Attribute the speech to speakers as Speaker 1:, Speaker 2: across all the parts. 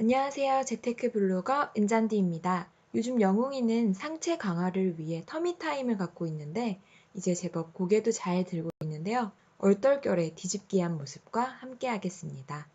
Speaker 1: 안녕하세요. 재테크 블로거 은잔디입니다. 요즘 영웅이는 상체 강화를 위해 터미타임을 갖고 있는데 이제 제법 고개도 잘 들고 있는데요. 얼떨결에 뒤집기한 모습과 함께 하겠습니다.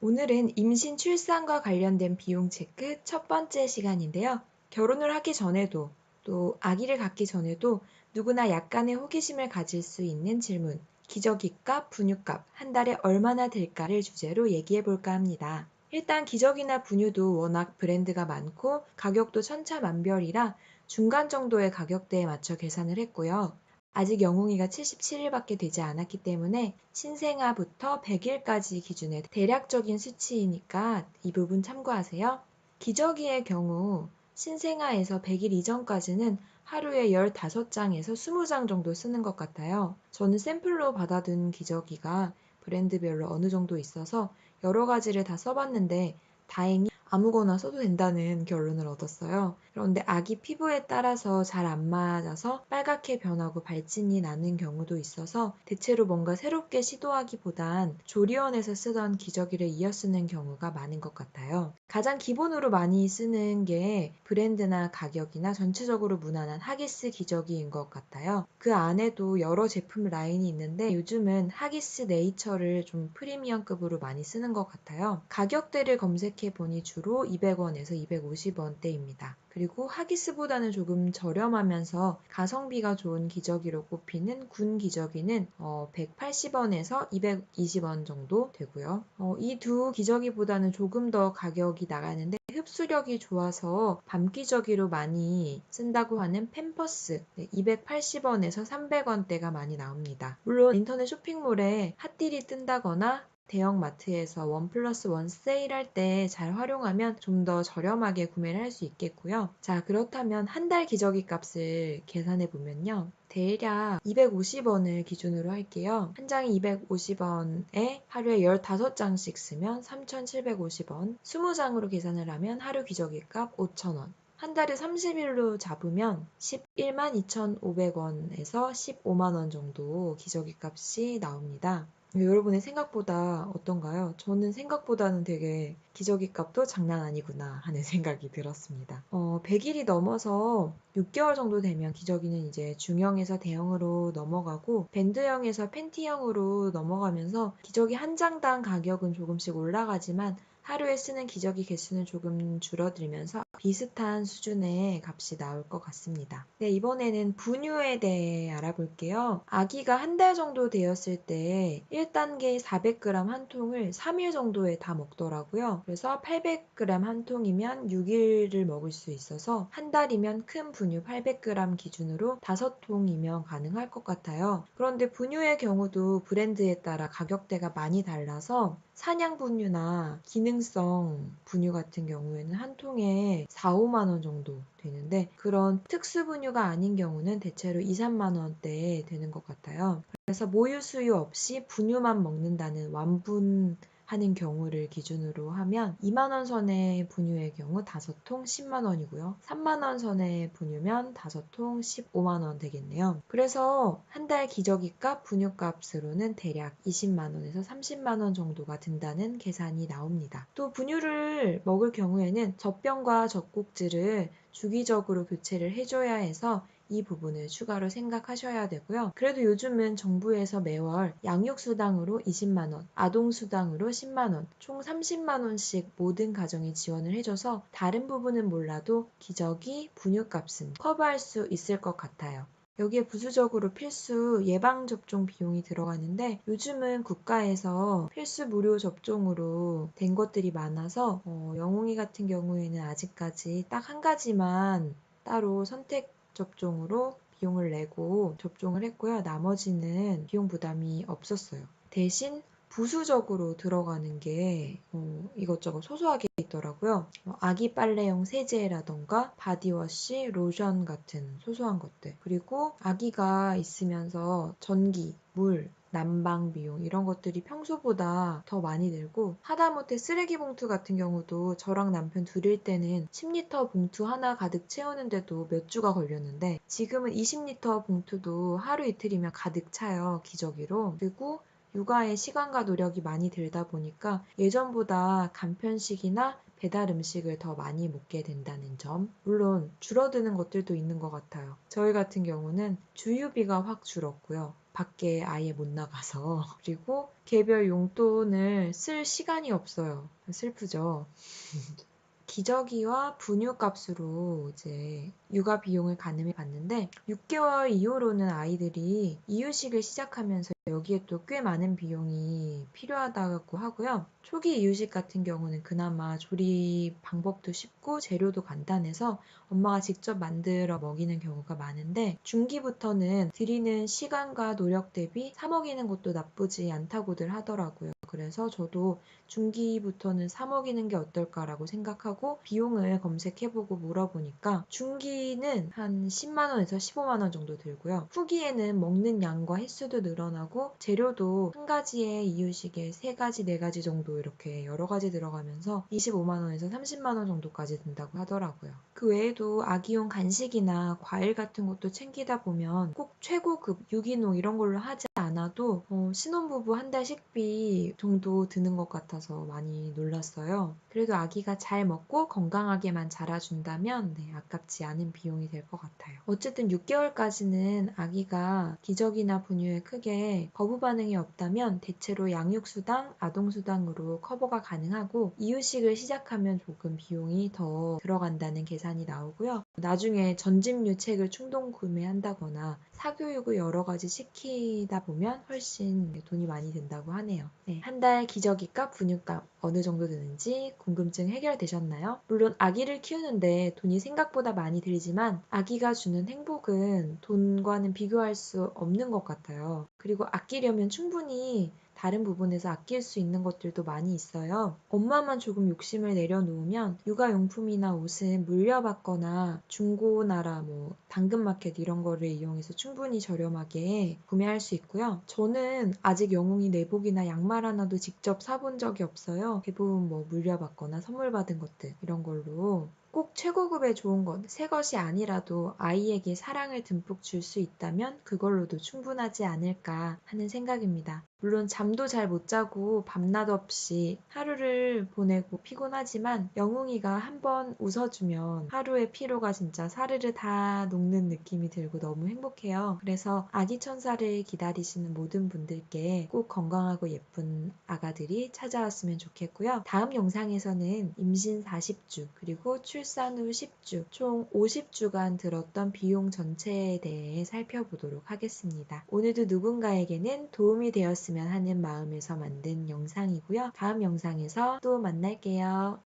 Speaker 1: 오늘은 임신 출산과 관련된 비용 체크 첫 번째 시간인데요. 결혼을 하기 전에도 또 아기를 갖기 전에도 누구나 약간의 호기심을 가질 수 있는 질문. 기저귀값, 분유값 한 달에 얼마나 들까를 주제로 얘기해 볼까 합니다. 일단 기저귀나 분유도 워낙 브랜드가 많고 가격도 천차만별이라 중간 정도의 가격대에 맞춰 계산을 했고요. 아직 영웅이가 77일밖에 되지 않았기 때문에 신생아부터 100일까지 기준의 대략적인 수치이니까 이 부분 참고하세요. 기저귀의 경우 신생아에서 100일 이전까지는 하루에 15장에서 20장 정도 쓰는 것 같아요. 저는 샘플로 받아둔 기저귀가 브랜드별로 어느 정도 있어서 여러 가지를 다 써봤는데 다행히 아무거나 써도 된다는 결론을 얻었어요. 그런데 아기 피부에 따라서 잘 안 맞아서 빨갛게 변하고 발진이 나는 경우도 있어서 대체로 뭔가 새롭게 시도하기보단 조리원에서 쓰던 기저귀를 이어 쓰는 경우가 많은 것 같아요. 가장 기본으로 많이 쓰는 게 브랜드나 가격이나 전체적으로 무난한 하기스 기저귀인 것 같아요. 그 안에도 여러 제품 라인이 있는데 요즘은 하기스 네이처를 좀 프리미엄급으로 많이 쓰는 것 같아요. 가격대를 검색해 보니 주로 200원에서 250원대입니다. 그리고 하기스보다는 조금 저렴하면서 가성비가 좋은 기저귀로 꼽히는 군 기저귀는 어, 180원에서 220원 정도 되고요. 어, 이두 기저귀보다는 조금 더 가격이 나가는데 흡수력이 좋아서 밤 기저귀로 많이 쓴다고 하는 팸퍼스 네, 280원에서 300원대가 많이 나옵니다. 물론 인터넷 쇼핑몰에 핫딜이 뜬다거나 대형 마트에서 원 플러스 원 세일할 때 잘 활용하면 좀 더 저렴하게 구매를 할 수 있겠고요. 자, 그렇다면 한 달 기저귀 값을 계산해 보면요. 대략 250원을 기준으로 할게요. 한 장이 250원에 하루에 15장씩 쓰면 3,750원. 20장으로 계산을 하면 하루 기저귀 값 5,000원. 한 달에 30일로 잡으면 11만 2,500원에서 15만 원 정도 기저귀 값이 나옵니다. 여러분의 생각보다 어떤가요? 저는 생각보다는 되게 기저귀 값도 장난 아니구나 하는 생각이 들었습니다. 어, 100일이 넘어서 6개월 정도 되면 기저귀는 이제 중형에서 대형으로 넘어가고 밴드형에서 팬티형으로 넘어가면서 기저귀 한 장당 가격은 조금씩 올라가지만 하루에 쓰는 기저귀 개수는 조금 줄어들면서 비슷한 수준의 값이 나올 것 같습니다. 네, 이번에는 분유에 대해 알아볼게요. 아기가 한 달 정도 되었을 때 1단계 400g 한 통을 3일 정도에 다 먹더라고요. 그래서 800g 한 통이면 6일을 먹을 수 있어서 한 달이면 큰 분유 800g 기준으로 5통이면 가능할 것 같아요. 그런데 분유의 경우도 브랜드에 따라 가격대가 많이 달라서 사냥 분유나 기능성 분유 같은 경우에는 한 통에 4, 5만 원 정도 되는데 그런 특수 분유가 아닌 경우는 대체로 2, 3만 원대 되는 것 같아요. 그래서 모유 수유 없이 분유만 먹는다는 완분 하는 경우를 기준으로 하면 2만원 선의 분유의 경우 5통 10만원이고요. 3만원 선의 분유면 5통 15만원 되겠네요. 그래서 한 달 기저귀값, 분유값으로는 대략 20만원에서 30만원 정도가 든다는 계산이 나옵니다. 또 분유를 먹을 경우에는 젖병과 젖꼭지를 주기적으로 교체를 해줘야 해서 이 부분을 추가로 생각하셔야 되고요. 그래도 요즘은 정부에서 매월 양육수당으로 20만원, 아동수당으로 10만원, 총 30만원씩 모든 가정에 지원을 해줘서 다른 부분은 몰라도 기저귀, 분유값은 커버할 수 있을 것 같아요. 여기에 부수적으로 필수 예방접종 비용이 들어가는데 요즘은 국가에서 필수 무료 접종으로 된 것들이 많아서 어, 영웅이 같은 경우에는 아직까지 딱 한 가지만 따로 선택 접종으로 비용을 내고 접종을 했고요. 나머지는 비용 부담이 없었어요. 대신 부수적으로 들어가는 게 어, 이것저것 소소하게 있더라고요. 어, 아기 빨래용 세제라던가 바디워시, 로션 같은 소소한 것들. 그리고 아기가 있으면서 전기, 물, 난방 비용 이런 것들이 평소보다 더 많이 들고 하다못해 쓰레기 봉투 같은 경우도 저랑 남편 둘일 때는 10리터 봉투 하나 가득 채우는데도 몇 주가 걸렸는데 지금은 20리터 봉투도 하루 이틀이면 가득 차요 기저귀로 그리고 육아에 시간과 노력이 많이 들다 보니까 예전보다 간편식이나 배달 음식을 더 많이 먹게 된다는 점. 물론 줄어드는 것들도 있는 것 같아요. 저희 같은 경우는 주유비가 확 줄었고요. 밖에 아예 못 나가서. 그리고 개별 용돈을 쓸 시간이 없어요. 슬프죠. 기저귀와 분유값으로 이제 육아 비용을 가늠해 봤는데 6개월 이후로는 아이들이 이유식을 시작하면서 여기에 또 꽤 많은 비용이 필요하다고 하고요. 초기 이유식 같은 경우는 그나마 조리 방법도 쉽고 재료도 간단해서 엄마가 직접 만들어 먹이는 경우가 많은데 중기부터는 들이는 시간과 노력 대비 사 먹이는 것도 나쁘지 않다고들 하더라고요. 그래서 저도 중기부터는 사 먹이는 게 어떨까라고 생각하고 비용을 검색해보고 물어보니까 중기는 한 10만 원에서 15만 원 정도 들고요. 후기에는 먹는 양과 횟수도 늘어나고 재료도 한 가지의 이유식에 세 가지, 네 가지 정도 이렇게 여러 가지 들어가면서 25만 원에서 30만 원 정도까지 든다고 하더라고요. 그 외에도 아기용 간식이나 과일 같은 것도 챙기다 보면 꼭 최고급 유기농 이런 걸로 하지 않아도 어, 신혼부부 한 달 식비 정도 드는 것 같아서 많이 놀랐어요. 그래도 아기가 잘 먹고 건강하게만 자라준다면 네, 아깝지 않은 비용이 될 것 같아요. 어쨌든 6개월까지는 아기가 기저귀나 분유에 크게 거부 반응이 없다면 대체로 양육수당, 아동수당으로 커버가 가능하고 이유식을 시작하면 조금 비용이 더 들어간다는 계산이 나오고요. 나중에 전집류 책을 충동 구매한다거나 사교육을 여러 가지 시키다 보면 훨씬 돈이 많이 든다고 하네요. 네, 한 달 기저귀값, 분유값 어느 정도 드는지 궁금증 해결되셨나요? 물론 아기를 키우는데 돈이 생각보다 많이 들지만 아기가 주는 행복은 돈과는 비교할 수 없는 것 같아요. 그리고 아끼려면 충분히 다른 부분에서 아낄 수 있는 것들도 많이 있어요. 엄마만 조금 욕심을 내려놓으면 육아용품이나 옷은 물려받거나 중고나라 뭐 당근마켓 이런 거를 이용해서 충분히 저렴하게 구매할 수 있고요. 저는 아직 영웅이 내복이나 양말 하나도 직접 사본 적이 없어요. 대부분 뭐 물려받거나 선물 받은 것들 이런 걸로 꼭 최고급의 좋은 것, 새 것이 아니라도 아이에게 사랑을 듬뿍 줄 수 있다면 그걸로도 충분하지 않을까 하는 생각입니다. 물론 잠도 잘 못 자고 밤낮 없이 하루를 보내고 피곤하지만 영웅이가 한번 웃어주면 하루의 피로가 진짜 사르르 다 녹는 느낌이 들고 너무 행복해요. 그래서 아기 천사를 기다리시는 모든 분들께 꼭 건강하고 예쁜 아가들이 찾아왔으면 좋겠고요. 다음 영상에서는 임신 40주 그리고 출산 후 10주 총 50주간 들었던 비용 전체에 대해 살펴보도록 하겠습니다. 오늘도 누군가에게는 도움이 되었으면 하는 마음에서 만든 영상이고요. 다음 영상에서 또 만날게요.